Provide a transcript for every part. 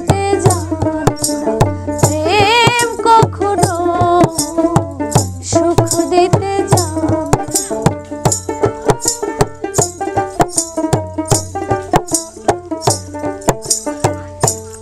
জানে না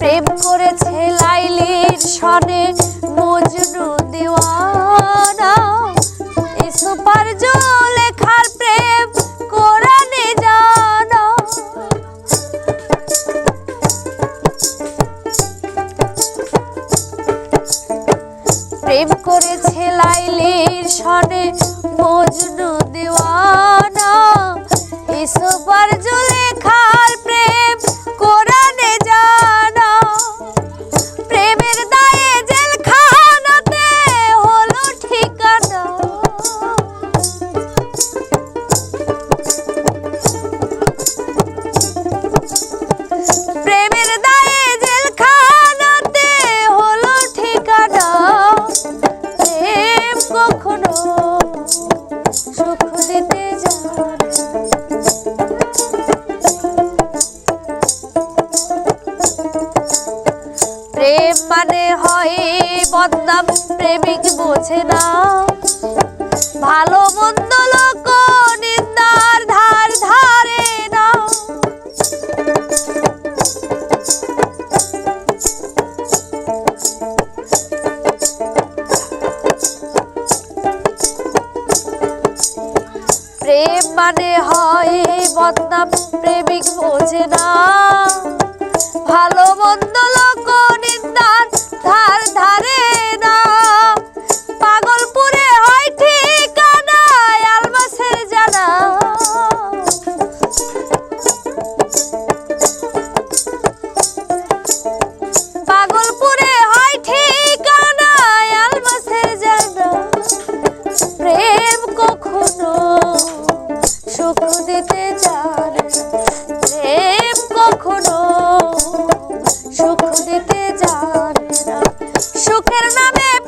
প্রেম করেছে লাইলির সনে মজনু দেওয়ানা এই সুপার প্রেম করেছে লাইলির সনে মজনু দেওয়ানা মানে হয় বদনাম প্রেমিক বোঝে না। ভালো মন্দ লোক নিন্দার ধার ধারে না। প্রেম মানে হয় বদনাম প্রেমিক বোঝে না। ভালো নামে